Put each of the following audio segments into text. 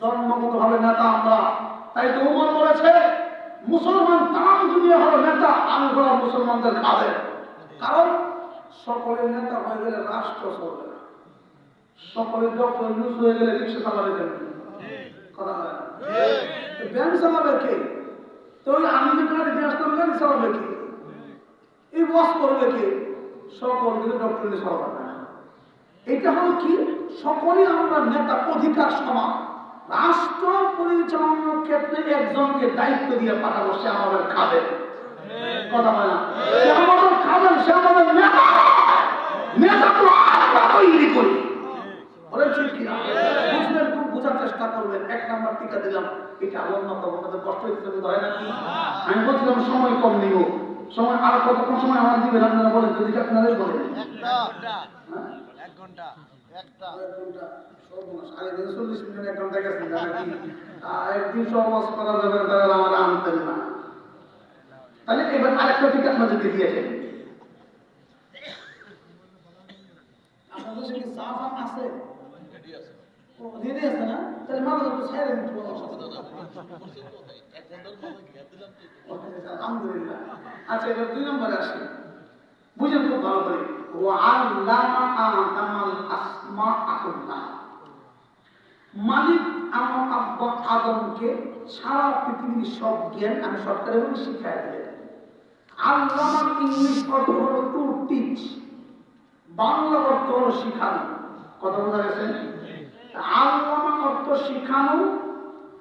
জন্মগত ভাবে নেতা আমরা। তাই তো উমর বলেছে মুসলমান তাম দুনিয়া হলো নেতা, আমি হলাম মুসলমানদের খাদের কারণ সকলের নেতা হয়ে গেলে রাষ্ট্র চলবে না। সকলের ডক্টর ইউজ হয়ে গেলে রিক্সা চালাবে কেন? কথা ব্যাংক চালাবে কে? তো আমি যে আসলাম গাড়ি চালাবে কে? এই বস করবে কে? সকল কিন্তু ডক্টর চালাবে না। এটা হলো কি? সকলেই আমরা নেতা, অধিকার সমান। রাষ্ট্র পরিচালনার ক্ষেত্রে একজনকে দায়িত্ব দিয়ে পাঠাবো সে আমাদের খাবে কথা বলে না? সে আমাদের খাবেন সে আমাদের নেতা। নেতা তো আমরা তৈরি করি। বলেন ঠিক বুঝবেন খুব বোঝার চেষ্টা করবেন এক নাম্বার টিকা দিলাম। এটা আল্লাহ আপনাদের কষ্ট হচ্ছে হয় নাকি আমি বলছিলাম সময় কম নিব। সময় আর কতক্ষণ সময় আমার দিবেন আপনারা বলেন? যদি আপনাদের বলেন? হ্যাঁ? এক ঘণ্টা। একটা। সর্বনাশ। আরে চল্লিশ মিনিট এক ঘণ্টা গেছে, একদিন সহবাস করা যাবে আমার আনতেন না। তাহলে এবার আরেকটা আপনাদেরকে দিন, আচ্ছা এবার দুই নম্বরে আসি। বুঝেন খুব ভালো করে। মালিক আমার আব্বা আদমকে সারা পৃথিবীর সব জ্ঞান আমি সরকারের বলে শিখাই দিলেন। আল্লামা ইংলিশ অর্থ হলো টু টিচ বাংলা অর্থ হলো শিখানো। কথা বোঝা গেছে? আল্লামা অর্থ শিখানো,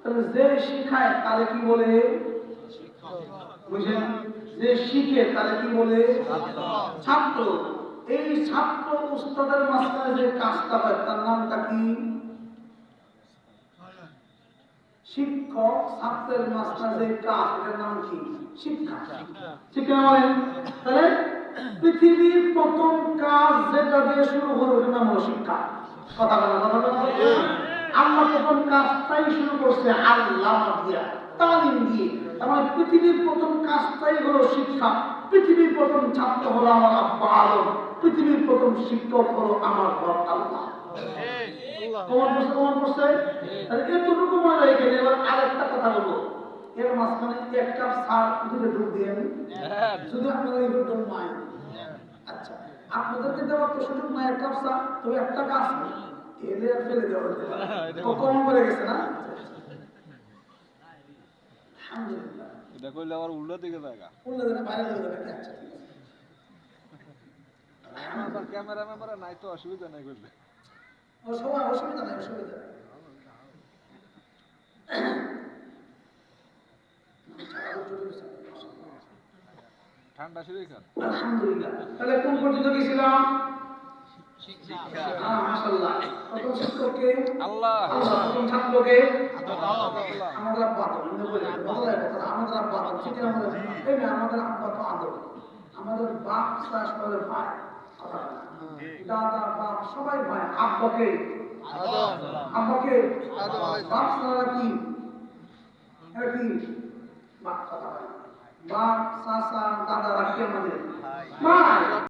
তাহলে যে শিখায় তারে কি বলে? বুঝলেন যে শিখে তারে কি বলে? ছাত্র। এই ছাত্র উস্তাদের মাঝখানে যে কাজটা হয়, তার নামটা কি? শিক্ষক ছাত্রের মাঝখানে যে নাম কি? শিক্ষা। তাহলে পৃথিবীর প্রথম কাজ যেটা দিয়ে শুরু হলো ওটার নাম হলো শিক্ষা। কথা বলা কথা বলা আল্লাহ প্রথম কাজটাই শুরু করছে আল্লাহ দিয়া, তালিম দিয়ে। তার মানে পৃথিবীর প্রথম কাজটাই হলো শিক্ষা। পৃথিবীর প্রথম ছাত্র হলো আমার আদম পৃথিবীর প্রথম শিক্ষক হলো আমার রব আল্লাহ। কমন করছে কমন করছে এতটুকু মনে রেখে। এবার আরেকটা কথা বলব। এর মাঝখানে এক কাপ সার দুটো ঢুক দিয়ে যদি আপনারা এই আচ্ছা আপনাদেরকে দেওয়ার তো সুযোগ নাই এক কাপ চা তবে একটা কাজ এলে আর ফেলে দেওয়া হতে কম। করে গেছে না? আলহামদুলিল্লাহ। এটা করলে আবার উল্টো দিকে জায়গা বললে দেন বাইরে যাবে। আচ্ছা ঠিক আছে। ক্যামেরা ম্যামেরা নাই তো অসুবিধা নাই করলে ও অসুবিধা নাই অসুবিধা ঠান্ডা শুরু খান আলহামদুলিল্লাহ। তাহলে কোন পর্যন্ত গেছিলাম? আল্লাহ। আমাদের আব্বা আমাদের বাপ চাষ করে ভাই। দাদা বাপ সবাই ভয় আব্বাকে। আব্বাকে। বাপ ছাড়া কি? এটা কি? বাপ কথা বাপ চাষা দাদা রাখি আমাদের।